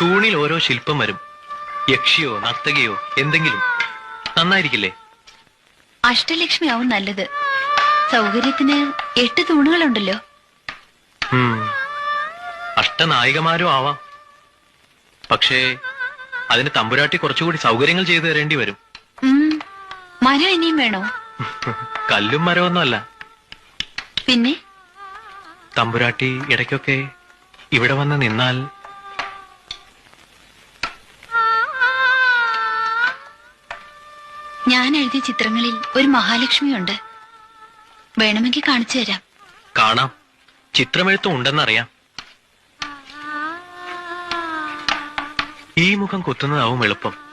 തൂണിൽ ഓരോ ശില്പം വരും. യക്ഷിയോ നർത്തകിയോ എന്തെങ്കിലും. നന്നായിരിക്കില്ലേ? അഷ്ടലക്ഷ്മി ആവും നല്ലത്. സൗകര്യത്തിന് എട്ട് തൂണുകളുണ്ടല്ലോ. അഷ്ടനായികമാരും ആവാം. പക്ഷേ അതിന് തമ്പുരാട്ടി കുറച്ചുകൂടി സൗകര്യങ്ങൾ ചെയ്തു തരേണ്ടി വരും. മരം ഇനിയും വേണോ? കല്ലും മരമൊന്നും അല്ല പിന്നെ? തമ്പുരാട്ടി ഇടയ്ക്കൊക്കെ ഇവിടെ വന്ന് നിന്നാൽ ഞാൻ എഴുതിയ ചിത്രങ്ങളിൽ ഒരു മഹാലക്ഷ്മിയുണ്ട്. വേണമെങ്കിൽ കാണിച്ചു തരാം. കാണാം. ചിത്രമെഴുത്തും ഉണ്ടെന്നറിയാം. ഈ മുഖം കുത്തുന്നതാവും എളുപ്പം.